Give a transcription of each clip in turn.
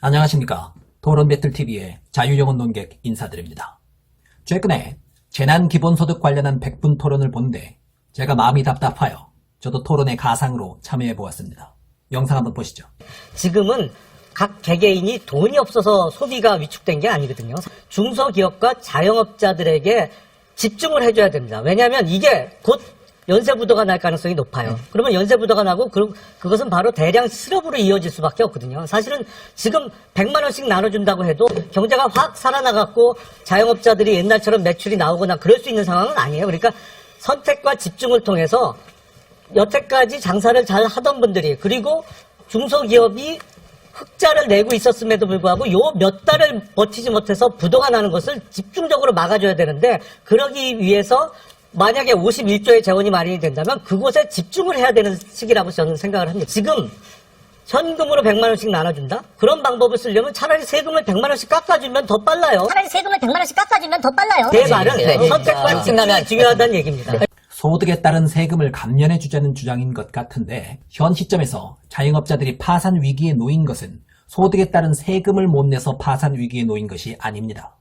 안녕하십니까. 토론 배틀TV의 자유영혼 논객 인사드립니다. 최근에 재난기본소득 관련한 100분 토론을 보는데 제가 마음이 답답하여 저도 토론의 가상으로 참여해 보았습니다. 영상 한번 보시죠. 지금은 각 개개인이 돈이 없어서 소비가 위축된 게 아니거든요. 중소기업과 자영업자들에게 집중을 해줘야 됩니다. 왜냐하면 이게 곧 연쇄부도가 날 가능성이 높아요. 그러면 연쇄부도가 나고 그, 그것은 바로 대량 실업으로 이어질 수밖에 없거든요. 사실은 지금 100만 원씩 나눠준다고 해도 경제가 확 살아나갔고 자영업자들이 옛날처럼 매출이 나오거나 그럴 수 있는 상황은 아니에요. 그러니까 선택과 집중을 통해서 여태까지 장사를 잘 하던 분들이 그리고 중소기업이 흑자를 내고 있었음에도 불구하고 요 몇 달을 버티지 못해서 부도가 나는 것을 집중적으로 막아줘야 되는데 그러기 위해서 만약에 51조의 재원이 마련이 된다면 그곳에 집중을 해야 되는 시기라고 저는 생각을 합니다. 지금 현금으로 100만 원씩 나눠준다? 그런 방법을 쓰려면 차라리 세금을 100만 원씩 깎아주면 더 빨라요. 차라리 세금을 100만 원씩 깎아주면 더 빨라요. 제 말은 네. 선택과 아, 집중이 중요하다는 얘기입니다. 소득에 따른 세금을 감면해 주자는 주장인 것 같은데 현 시점에서 자영업자들이 파산 위기에 놓인 것은 소득에 따른 세금을 못 내서 파산 위기에 놓인 것이 아닙니다.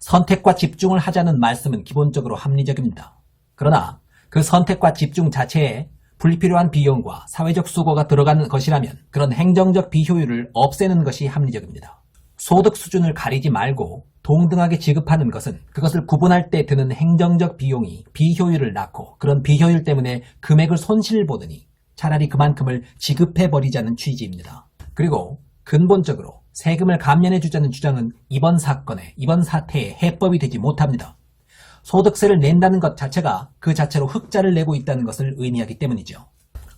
선택과 집중을 하자는 말씀은 기본적으로 합리적입니다. 그러나 그 선택과 집중 자체에 불필요한 비용과 사회적 수고가 들어가는 것이라면 그런 행정적 비효율을 없애는 것이 합리적입니다. 소득 수준을 가리지 말고 동등하게 지급하는 것은 그것을 구분할 때 드는 행정적 비용이 비효율을 낳고 그런 비효율 때문에 금액을 손실보더니 차라리 그만큼을 지급해버리자는 취지입니다. 그리고 근본적으로 세금을 감면해주자는 주장은 이번 사건에 이번 사태에 해법이 되지 못합니다. 소득세를 낸다는 것 자체가 그 자체로 흑자를 내고 있다는 것을 의미하기 때문이죠.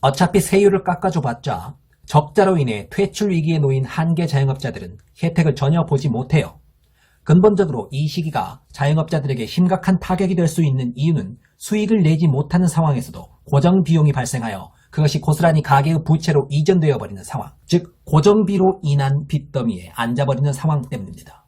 어차피 세율을 깎아줘 봤자 적자로 인해 퇴출 위기에 놓인 한계 자영업자들은 혜택을 전혀 보지 못해요. 근본적으로 이 시기가 자영업자들에게 심각한 타격이 될 수 있는 이유는 수익을 내지 못하는 상황에서도 고정 비용이 발생하여 그것이 고스란히 가계의 부채로 이전되어 버리는 상황, 즉 고정비로 인한 빚더미에 앉아버리는 상황 때문입니다.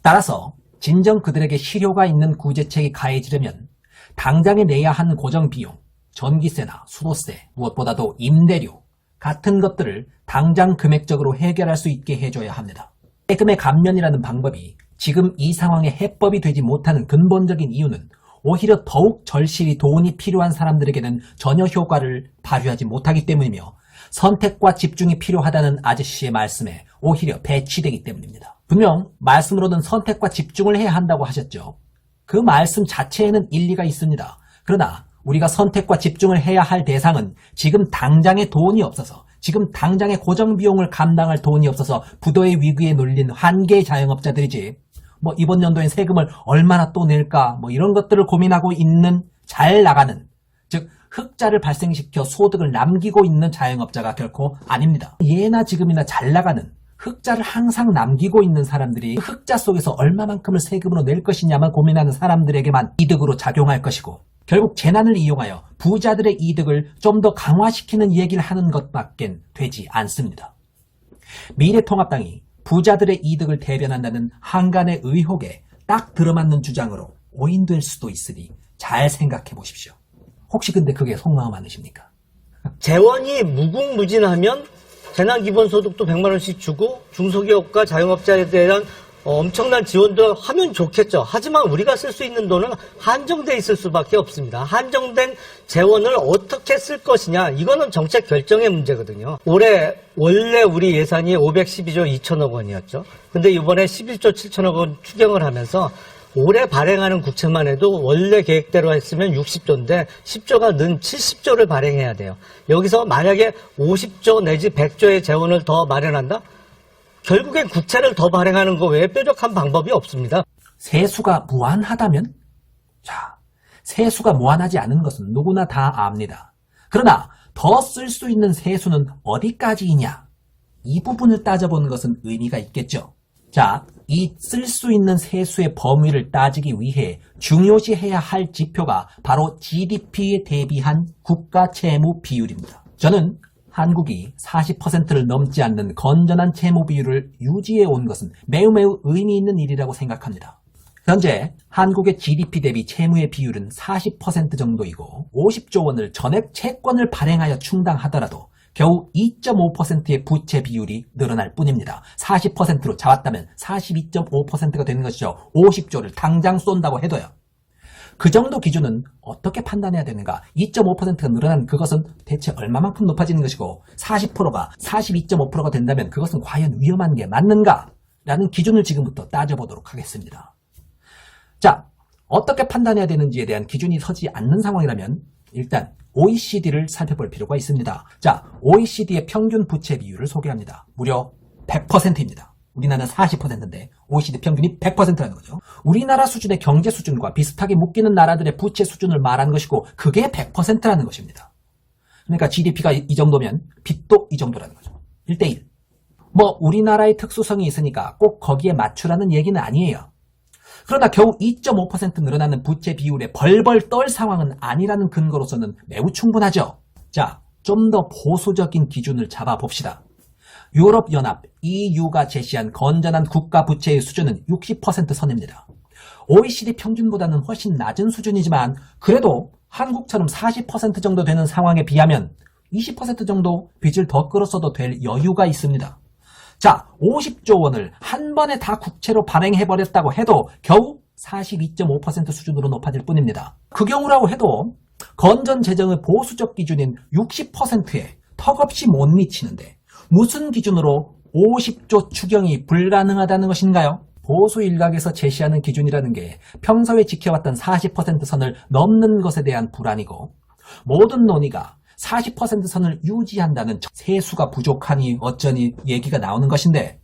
따라서 진정 그들에게 실효가 있는 구제책이 가해지려면 당장에 내야 하는 고정 비용, 전기세나 수도세, 무엇보다도 임대료 같은 것들을 당장 금액적으로 해결할 수 있게 해줘야 합니다. 세금의 감면이라는 방법이 지금 이 상황에 해법이 되지 못하는 근본적인 이유는 오히려 더욱 절실히 돈이 필요한 사람들에게는 전혀 효과를 발휘하지 못하기 때문이며 선택과 집중이 필요하다는 아저씨의 말씀에 오히려 배치되기 때문입니다. 분명 말씀으로는 선택과 집중을 해야 한다고 하셨죠. 그 말씀 자체에는 일리가 있습니다. 그러나 우리가 선택과 집중을 해야 할 대상은 지금 당장에 돈이 없어서 지금 당장에 고정 비용을 감당할 돈이 없어서 부도의 위기에 놀린 한계 자영업자들이지 뭐 이번 연도엔 세금을 얼마나 또 낼까 뭐 이런 것들을 고민하고 있는 잘 나가는 즉 흑자를 발생시켜 소득을 남기고 있는 자영업자가 결코 아닙니다. 예나 지금이나 잘 나가는 흑자를 항상 남기고 있는 사람들이 그 흑자 속에서 얼마만큼을 세금으로 낼 것이냐만 고민하는 사람들에게만 이득으로 작용할 것이고 결국 재난을 이용하여 부자들의 이득을 좀 더 강화시키는 얘기를 하는 것밖엔 되지 않습니다. 미래통합당이 부자들의 이득을 대변한다는 한간의 의혹에 딱 들어맞는 주장으로 오인될 수도 있으니 잘 생각해 보십시오. 혹시 근데 그게 속마음 아니십니까? 재원이 무궁무진하면 재난기본소득도 100만 원씩 주고 중소기업과 자영업자에 대한 어, 엄청난 지원도 하면 좋겠죠. 하지만 우리가 쓸 수 있는 돈은 한정돼 있을 수밖에 없습니다. 한정된 재원을 어떻게 쓸 것이냐 이거는 정책 결정의 문제거든요. 올해 원래 우리 예산이 512조 2천억 원이었죠. 근데 이번에 11조 7천억 원 추경을 하면서 올해 발행하는 국채만 해도 원래 계획대로 했으면 60조인데 10조가 는 70조를 발행해야 돼요. 여기서 만약에 50조 내지 100조의 재원을 더 마련한다? 결국엔 국채를 더 발행하는 거 외에 뾰족한 방법이 없습니다. 세수가 무한하다면? 자, 세수가 무한하지 않은 것은 누구나 다 압니다. 그러나 더 쓸 수 있는 세수는 어디까지이냐? 이 부분을 따져보는 것은 의미가 있겠죠. 자, 이 쓸 수 있는 세수의 범위를 따지기 위해 중요시해야 할 지표가 바로 GDP에 대비한 국가 채무 비율입니다. 저는 한국이 40%를 넘지 않는 건전한 채무 비율을 유지해 온 것은 매우 매우 의미 있는 일이라고 생각합니다. 현재 한국의 GDP 대비 채무의 비율은 40% 정도이고 50조 원을 전액 채권을 발행하여 충당하더라도 겨우 2.5%의 부채 비율이 늘어날 뿐입니다. 40%로 잡았다면 42.5%가 되는 것이죠. 50조를 당장 쏜다고 해도요. 그 정도 기준은 어떻게 판단해야 되는가? 2.5%가 늘어난 그것은 대체 얼마만큼 높아지는 것이고 40%가 42.5%가 된다면 그것은 과연 위험한 게 맞는가? 라는 기준을 지금부터 따져보도록 하겠습니다. 자, 어떻게 판단해야 되는지에 대한 기준이 서지 않는 상황이라면 일단 OECD를 살펴볼 필요가 있습니다. 자, OECD의 평균 부채 비율을 소개합니다. 무려 100%입니다. 우리나라는 40%인데 OECD 평균이 100%라는 거죠. 우리나라 수준의 경제 수준과 비슷하게 묶이는 나라들의 부채 수준을 말하는 것이고 그게 100%라는 것입니다. 그러니까 GDP가 이 정도면 빚도 이 정도라는 거죠. 1대1. 뭐 우리나라의 특수성이 있으니까 꼭 거기에 맞추라는 얘기는 아니에요. 그러나 겨우 2.5% 늘어나는 부채 비율에 벌벌 떨 상황은 아니라는 근거로서는 매우 충분하죠. 자, 좀 더 보수적인 기준을 잡아봅시다. 유럽연합 EU가 제시한 건전한 국가 부채의 수준은 60% 선입니다. OECD 평균보다는 훨씬 낮은 수준이지만 그래도 한국처럼 40% 정도 되는 상황에 비하면 20% 정도 빚을 더 끌었어도 될 여유가 있습니다. 자, 50조 원을 한 번에 다 국채로 발행해버렸다고 해도 겨우 42.5% 수준으로 높아질 뿐입니다. 그 경우라고 해도 건전 재정의 보수적 기준인 60%에 턱없이 못 미치는데 무슨 기준으로 50조 추경이 불가능하다는 것인가요? 보수 일각에서 제시하는 기준이라는 게 평소에 지켜왔던 40% 선을 넘는 것에 대한 불안이고 모든 논의가 40% 선을 유지한다는 세수가 부족하니 어쩌니 얘기가 나오는 것인데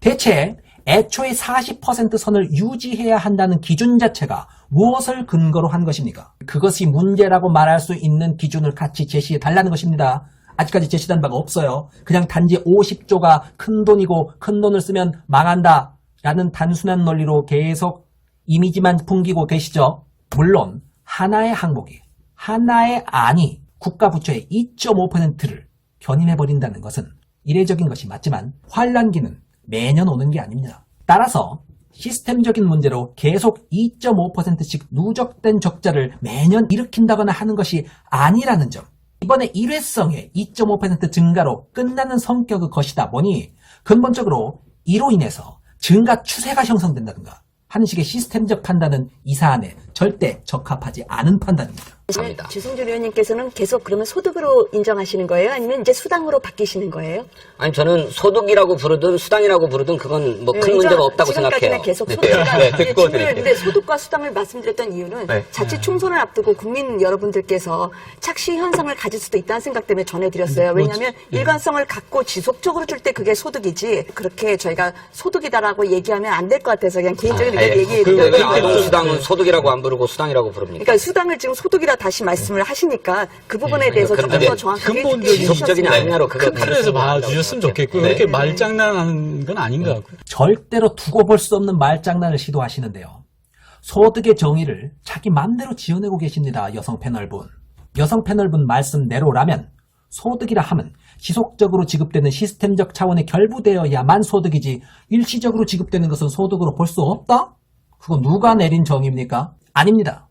대체 애초에 40% 선을 유지해야 한다는 기준 자체가 무엇을 근거로 한 것입니까? 그것이 문제라고 말할 수 있는 기준을 같이 제시해 달라는 것입니다. 아직까지 제시된 바가 없어요. 그냥 단지 50조가 큰 돈이고 큰 돈을 쓰면 망한다 라는 단순한 논리로 계속 이미지만 풍기고 계시죠. 물론 하나의 항목이 하나의 안이 국가 부채의 2.5%를 견인해 버린다는 것은 이례적인 것이 맞지만 환란기는 매년 오는 게 아닙니다. 따라서 시스템적인 문제로 계속 2.5%씩 누적된 적자를 매년 일으킨다거나 하는 것이 아니라는 점. 이번에 일회성의 2.5% 증가로 끝나는 성격의 것이다 보니 근본적으로 이로 인해서 증가 추세가 형성된다든가 하는 식의 시스템적 판단은 이 사안에 절대 적합하지 않은 판단입니다. 합니다. 주성준 의원님께서는 계속 그러면 소득으로 인정하시는 거예요? 아니면 이제 수당으로 바뀌시는 거예요? 아니 저는 소득이라고 부르든 수당이라고 부르든 그건 뭐큰 네, 문제가 인정- 없다고 지금까지는 생각해요. 계속 네. 소득과 네, 이제 듣고 질문을 드릴게요. 근데 소득과 수당을 말씀드렸던 이유는 네. 자칫 총선을 앞두고 국민 여러분들께서 착시 현상을 가질 수도 있다는 생각 때문에 전해드렸어요. 왜냐하면 일관성을 갖고 지속적으로 줄 때 그게 소득이지 그렇게 저희가 소득이다라고 얘기하면 안 될 것 같아서 그냥 개인적인 아, 예. 얘기 그, 왜 드렸는데 아동 수당은 소득이라고 안 부르고 수당이라고 부릅니까? 그러니까 수당을 지금 소득이라 다시 말씀을 하시니까 그 부분에 아니요, 대해서 조금 더 정확하게 근본적인 주셨으면 아니냐로 큰 틀에서 봐주셨으면 좋겠고요. 네. 이렇게 말장난하는 건 아닌 것 같고요. 절대로 두고 볼 수 없는 말장난을 시도하시는데요. 소득의 정의를 자기 맘대로 지어내고 계십니다. 여성 패널분. 여성 패널분 말씀대로라면 소득이라 함은 지속적으로 지급되는 시스템적 차원에 결부되어야만 소득이지 일시적으로 지급되는 것은 소득으로 볼 수 없다? 그거 누가 내린 정의입니까? 아닙니다.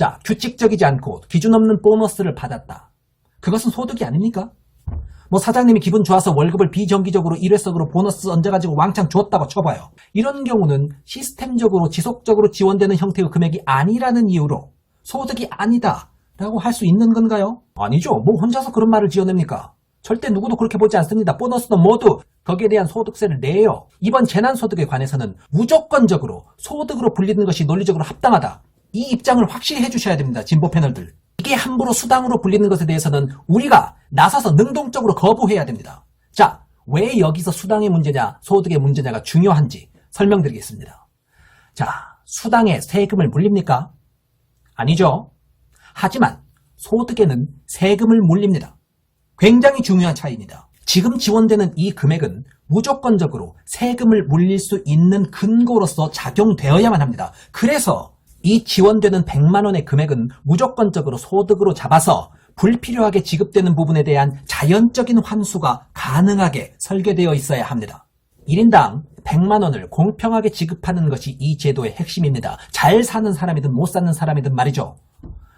자, 규칙적이지 않고 기준 없는 보너스를 받았다. 그것은 소득이 아닙니까? 뭐 사장님이 기분 좋아서 월급을 비정기적으로 일회성으로 보너스 얹어가지고 왕창 줬다고 쳐봐요. 이런 경우는 시스템적으로 지속적으로 지원되는 형태의 금액이 아니라는 이유로 소득이 아니다 라고 할 수 있는 건가요? 아니죠. 뭐 혼자서 그런 말을 지어냅니까? 절대 누구도 그렇게 보지 않습니다. 보너스는 모두 거기에 대한 소득세를 내요. 이번 재난소득에 관해서는 무조건적으로 소득으로 불리는 것이 논리적으로 합당하다. 이 입장을 확실히 해주셔야 됩니다. 진보 패널들. 이게 함부로 수당으로 불리는 것에 대해서는 우리가 나서서 능동적으로 거부해야 됩니다. 자, 왜 여기서 수당의 문제냐, 소득의 문제냐가 중요한지 설명드리겠습니다. 자, 수당에 세금을 물립니까? 아니죠. 하지만 소득에는 세금을 물립니다. 굉장히 중요한 차이입니다. 지금 지원되는 이 금액은 무조건적으로 세금을 물릴 수 있는 근거로서 작용되어야만 합니다. 그래서 이 지원되는 100만 원의 금액은 무조건적으로 소득으로 잡아서 불필요하게 지급되는 부분에 대한 자연적인 환수가 가능하게 설계되어 있어야 합니다. 1인당 100만 원을 공평하게 지급하는 것이 이 제도의 핵심입니다. 잘 사는 사람이든 못 사는 사람이든 말이죠.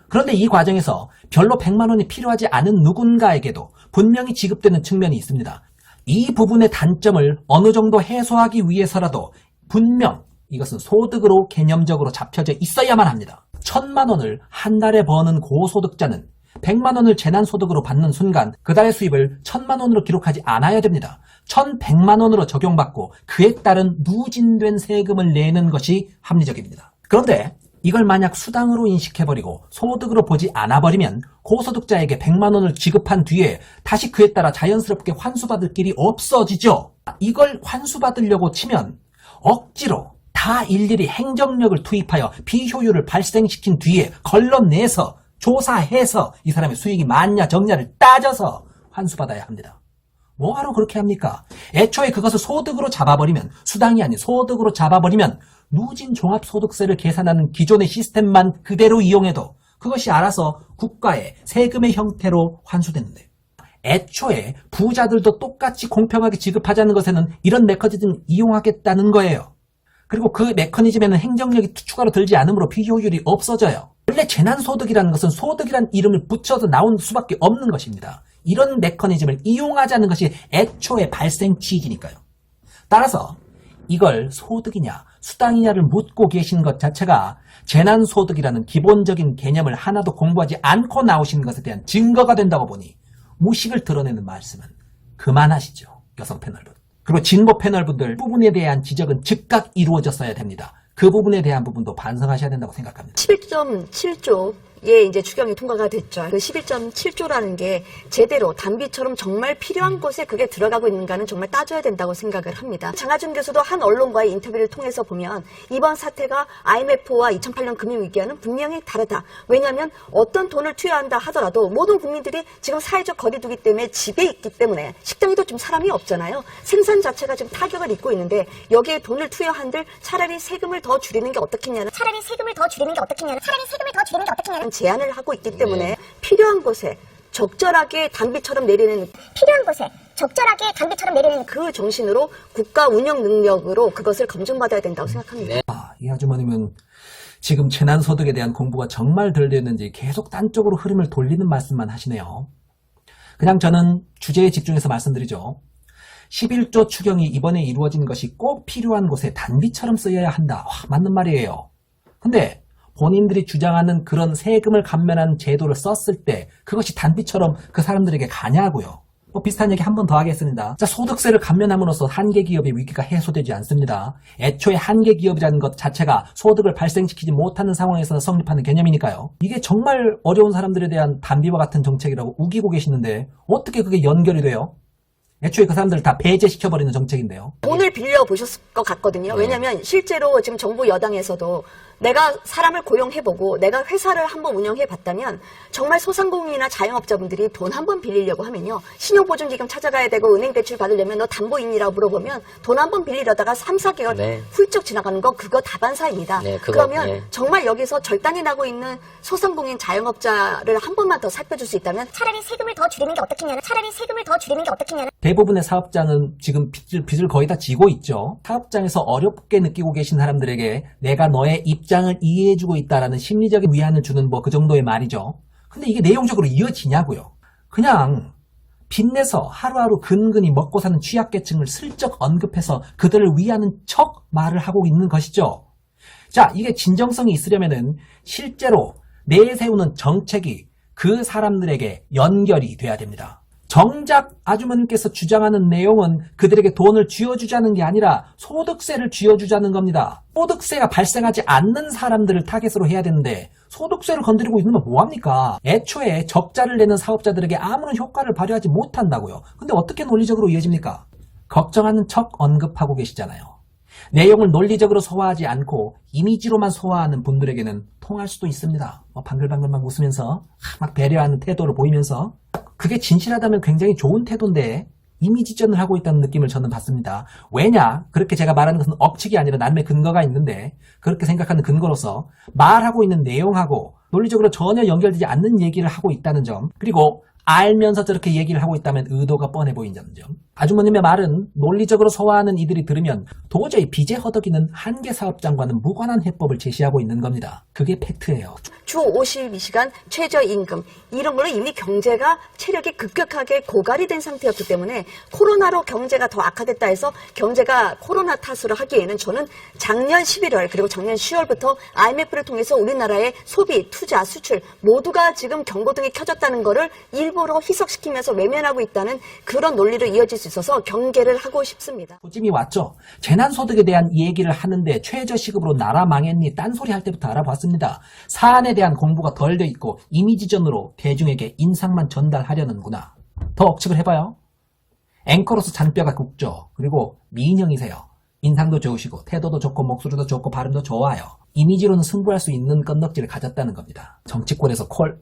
그런데 이 과정에서 별로 100만 원이 필요하지 않은 누군가에게도 분명히 지급되는 측면이 있습니다. 이 부분의 단점을 어느 정도 해소하기 위해서라도 분명 이것은 소득으로 개념적으로 잡혀져 있어야만 합니다. 천만 원을 한 달에 버는 고소득자는 100만 원을 재난소득으로 받는 순간 그 달의 수입을 천만 원으로 기록하지 않아야 됩니다. 1100만 원으로 적용받고 그에 따른 누진된 세금을 내는 것이 합리적입니다. 그런데 이걸 만약 수당으로 인식해버리고 소득으로 보지 않아버리면 고소득자에게 100만 원을 지급한 뒤에 다시 그에 따라 자연스럽게 환수받을 길이 없어지죠. 이걸 환수받으려고 치면 억지로 다 일일이 행정력을 투입하여 비효율을 발생시킨 뒤에 걸러내서 조사해서 이 사람의 수익이 많냐 적냐를 따져서 환수받아야 합니다. 뭐하러 그렇게 합니까? 애초에 그것을 소득으로 잡아버리면 수당이 아닌 소득으로 잡아버리면 누진 종합소득세를 계산하는 기존의 시스템만 그대로 이용해도 그것이 알아서 국가의 세금의 형태로 환수되는데 애초에 부자들도 똑같이 공평하게 지급하자는 것에는 이런 메커니즘을 이용하겠다는 거예요. 그리고 그 메커니즘에는 행정력이 추가로 들지 않으므로 비효율이 없어져요. 원래 재난소득이라는 것은 소득이란 이름을 붙여서 나온 수밖에 없는 것입니다. 이런 메커니즘을 이용하자는 것이 애초의 발생 취지니까요. 따라서 이걸 소득이냐 수당이냐를 묻고 계신 것 자체가 재난소득이라는 기본적인 개념을 하나도 공부하지 않고 나오신 것에 대한 증거가 된다고 보니 무식을 드러내는 말씀은 그만하시죠. 여성 패널분. 그리고 진보 패널분들 부분에 대한 지적은 즉각 이루어졌어야 됩니다. 그 부분에 대한 부분도 반성하셔야 된다고 생각합니다. 11.7조 의 이제 추경이 통과가 됐죠. 그 11.7조라는 게 제대로 단비처럼 정말 필요한 곳에 그게 들어가고 있는가는 정말 따져야 된다고 생각을 합니다. 장하준 교수도 한 언론과의 인터뷰를 통해서 보면 이번 사태가 IMF와 2008년 금융위기와는 분명히 다르다. 왜냐하면 어떤 돈을 투여한다 하더라도 모든 국민들이 지금 사회적 거리두기 때문에 집에 있기 때문에 식당에도 좀 사람이 없잖아요. 생산 자체가 지금 타격을 입고 있는데 여기에 돈을 투여한들 차라리 세금을 더 줄이는 게 어떻겠냐는 차라리 세금을 더 줄이는 게 어떻겠냐는 차라리 세금을 더 줄이는 게 어떻겠냐는 제안을 하고 있기 때문에 필요한 곳에 적절하게 단비처럼 내리는 필요한 곳에 적절하게 단비처럼 내리는 그 정신으로 국가 운영 능력으로 그것을 검증받아야 된다고 생각합니다. 아, 이 아주머님은 지금 재난소득에 대한 공부가 정말 덜 됐는지 계속 딴 쪽으로 흐름을 돌리는 말씀만 하시네요. 그냥 저는 주제에 집중해서 말씀드리죠. 11조 추경이 이번에 이루어진 것이 꼭 필요한 곳에 단비처럼 쓰여야 한다. 와, 맞는 말이에요. 근데 본인들이 주장하는 그런 세금을 감면한 제도를 썼을 때 그것이 단비처럼 그 사람들에게 가냐고요. 뭐 비슷한 얘기 한 번 더 하겠습니다. 자, 소득세를 감면함으로써 한계 기업의 위기가 해소되지 않습니다. 애초에 한계 기업이라는 것 자체가 소득을 발생시키지 못하는 상황에서 성립하는 개념이니까요. 이게 정말 어려운 사람들에 대한 단비와 같은 정책이라고 우기고 계시는데 어떻게 그게 연결이 돼요? 애초에 그 사람들을 다 배제시켜버리는 정책인데요. 돈을 빌려 보셨을 것 같거든요. 왜냐하면 실제로 지금 정부 여당에서도 내가 사람을 고용해보고 내가 회사를 한번 운영해봤다면 정말 소상공인이나 자영업자분들이 돈 한 번 빌리려고 하면요. 신용보증기금 찾아가야 되고 은행 대출 받으려면 너 담보인이라고 물어보면 돈 한 번 빌리려다가 3, 4개월 네. 훌쩍 지나가는 거 그거 다반사입니다. 네, 그거, 그러면 네. 정말 여기서 절단이 나고 있는 소상공인 자영업자를 한 번만 더 살펴줄 수 있다면 차라리 세금을 더 줄이는 게 어떻겠냐는 차라리 세금을 더 줄이는 게 어떻겠냐는 대부분의 사업장은 지금 빚을, 빚을 거의 다 지고 있죠. 사업장에서 어렵게 느끼고 계신 사람들에게 내가 너의 입장 을 이해해주고 있다라는 심리적인 위안을 주는 뭐 그 정도의 말이죠. 근데 이게 내용적으로 이어지냐고요. 그냥 빚내서 하루하루 근근히 먹고 사는 취약계층을 슬쩍 언급해서 그들을 위하는 척 말을 하고 있는 것이죠. 자, 이게 진정성이 있으려면은 실제로 내세우는 정책이 그 사람들에게 연결이 돼야 됩니다. 정작 아주머님께서 주장하는 내용은 그들에게 돈을 쥐어주자는 게 아니라 소득세를 쥐어주자는 겁니다. 소득세가 발생하지 않는 사람들을 타겟으로 해야 되는데 소득세를 건드리고 있으면 뭐합니까? 애초에 적자를 내는 사업자들에게 아무런 효과를 발휘하지 못한다고요. 근데 어떻게 논리적으로 이어집니까? 걱정하는 척 언급하고 계시잖아요. 내용을 논리적으로 소화하지 않고 이미지로만 소화하는 분들에게는 통할 수도 있습니다. 뭐 방글방글 막 웃으면서 막 배려하는 태도를 보이면서 그게 진실하다면 굉장히 좋은 태도인데 이미지전을 하고 있다는 느낌을 저는 받습니다. 왜냐? 그렇게 제가 말하는 것은 억측이 아니라 나름의 근거가 있는데 그렇게 생각하는 근거로서 말하고 있는 내용하고 논리적으로 전혀 연결되지 않는 얘기를 하고 있다는 점, 그리고 알면서 저렇게 얘기를 하고 있다면 의도가 뻔해 보인다는 점. 아주머님의 말은 논리적으로 소화하는 이들이 들으면 도저히 빚에 허덕이는 한계 사업장과는 무관한 해법을 제시하고 있는 겁니다. 그게 팩트예요. 주 52시간 최저임금 이런 걸로 이미 경제가 체력이 급격하게 고갈이 된 상태였기 때문에 코로나로 경제가 더 악화됐다 해서 경제가 코로나 탓으로 하기에는 저는 작년 11월 그리고 작년 10월부터 IMF를 통해서 우리나라의 소비, 투 자, 수출 모두가 지금 경고등이 켜졌다는 거를 일부러 희석시키면서 외면하고 있다는 그런 논리로 이어질 수 있어서 경계를 하고 싶습니다. 호짐이 왔죠. 재난소득에 대한 얘기를 하는데 최저시급으로 나라 망했니 딴소리 할 때부터 알아봤습니다. 사안에 대한 공부가 덜 돼 있고 이미지전으로 대중에게 인상만 전달하려는구나. 더 억측을 해봐요. 앵커로서 잔뼈가 굵죠. 그리고 미인형이세요. 인상도 좋으시고 태도도 좋고 목소리도 좋고 발음도 좋아요. 이미지로는 승부할 수 있는 건덕지를 가졌다는 겁니다. 정치권에서 콜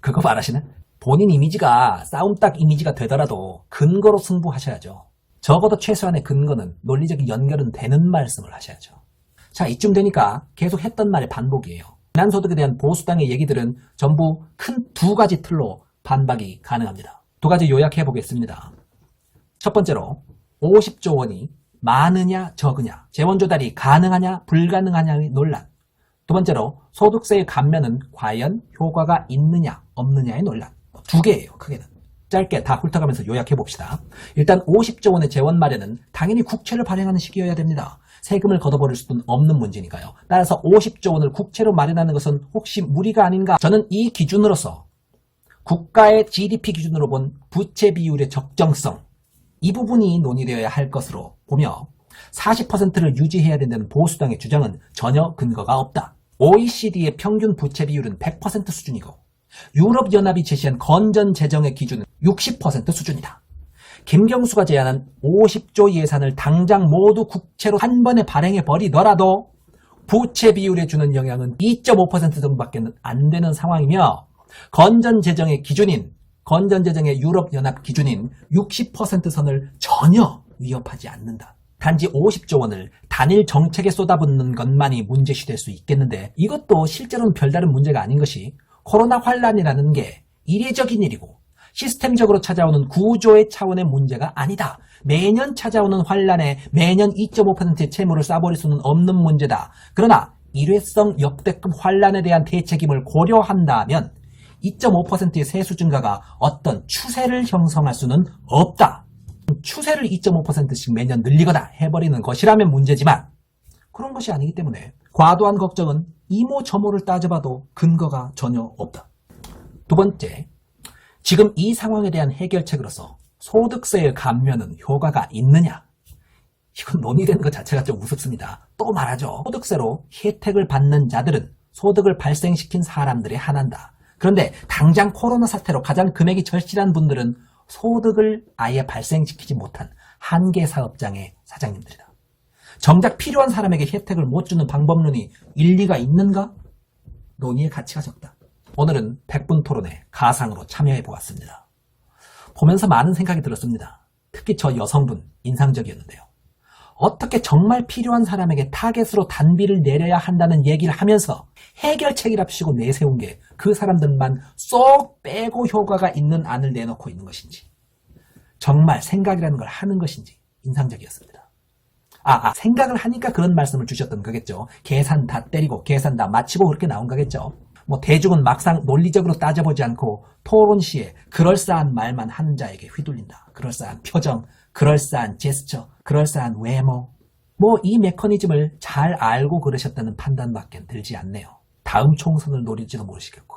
그거 말하시네? 본인 이미지가 싸움딱 이미지가 되더라도 근거로 승부하셔야죠. 적어도 최소한의 근거는 논리적인 연결은 되는 말씀을 하셔야죠. 자, 이쯤 되니까 계속 했던 말의 반복이에요. 재난소득에 대한 보수당의 얘기들은 전부 큰 두 가지 틀로 반박이 가능합니다. 두 가지 요약해 보겠습니다. 첫 번째로 50조 원이 많으냐 적으냐, 재원 조달이 가능하냐 불가능하냐의 논란. 두 번째로 소득세의 감면은 과연 효과가 있느냐 없느냐의 논란. 두 개예요, 크게는. 짧게 다 훑어가면서 요약해 봅시다. 일단 50조 원의 재원 마련은 당연히 국채를 발행하는 시기여야 됩니다. 세금을 걷어버릴 수는 없는 문제니까요. 따라서 50조 원을 국채로 마련하는 것은 혹시 무리가 아닌가? 저는 이 기준으로서 국가의 GDP 기준으로 본 부채 비율의 적정성 이 부분이 논의되어야 할 것으로 보며 40%를 유지해야 된다는 보수당의 주장은 전혀 근거가 없다. OECD의 평균 부채 비율은 100% 수준이고 유럽연합이 제시한 건전 재정의 기준은 60% 수준이다. 김경수가 제안한 50조 예산을 당장 모두 국채로 한 번에 발행해 버리더라도 부채 비율에 주는 영향은 2.5% 정도밖에 안 되는 상황이며 건전 재정의 기준인 건전 재정의 유럽 연합 기준인 60% 선을 전혀 위협하지 않는다. 단지 50조 원을 단일 정책에 쏟아붓는 것만이 문제시 될 수 있겠는데 이것도 실제로는 별다른 문제가 아닌 것이 코로나 환란이라는 게 이례적인 일이고 시스템적으로 찾아오는 구조의 차원의 문제가 아니다. 매년 찾아오는 환란에 매년 2.5%의 채무를 쌓아버릴 수는 없는 문제다. 그러나 일회성 역대급 환란에 대한 대책임을 고려한다면 2.5%의 세수 증가가 어떤 추세를 형성할 수는 없다. 추세를 2.5%씩 매년 늘리거나 해버리는 것이라면 문제지만 그런 것이 아니기 때문에 과도한 걱정은 이모저모를 따져봐도 근거가 전혀 없다. 두 번째, 지금 이 상황에 대한 해결책으로서 소득세의 감면은 효과가 있느냐? 이건 논의되는 것 자체가 좀 우습습니다. 또 말하죠. 소득세로 혜택을 받는 자들은 소득을 발생시킨 사람들에 한한다. 그런데 당장 코로나 사태로 가장 금액이 절실한 분들은 소득을 아예 발생시키지 못한 한계 사업장의 사장님들이다. 정작 필요한 사람에게 혜택을 못 주는 방법론이 일리가 있는가? 논의의 가치가 적다. 오늘은 100분 토론에 가상으로 참여해 보았습니다. 보면서 많은 생각이 들었습니다. 특히 저 여성분 인상적이었는데요. 어떻게 정말 필요한 사람에게 타겟으로 단비를 내려야 한다는 얘기를 하면서 해결책이랍시고 내세운 게 그 사람들만 쏙 빼고 효과가 있는 안을 내놓고 있는 것인지 정말 생각이라는 걸 하는 것인지 인상적이었습니다. 아, 아, 생각을 하니까 그런 말씀을 주셨던 거겠죠. 계산 다 때리고 계산 다 마치고 그렇게 나온 거겠죠. 뭐 대중은 막상 논리적으로 따져보지 않고 토론 시에 그럴싸한 말만 하는 자에게 휘둘린다. 그럴싸한 표정, 그럴싸한 제스처, 그럴싸한 외모. 뭐 이 메커니즘을 잘 알고 그러셨다는 판단밖에 들지 않네요. 다음 총선을 노릴지도 모르시겠고.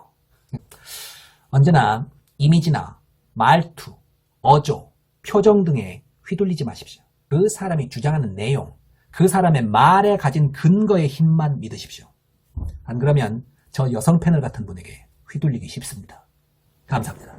언제나 이미지나 말투, 어조, 표정 등에 휘둘리지 마십시오. 그 사람이 주장하는 내용, 그 사람의 말에 가진 근거의 힘만 믿으십시오. 안 그러면 저 여성 패널 같은 분에게 휘둘리기 쉽습니다. 감사합니다.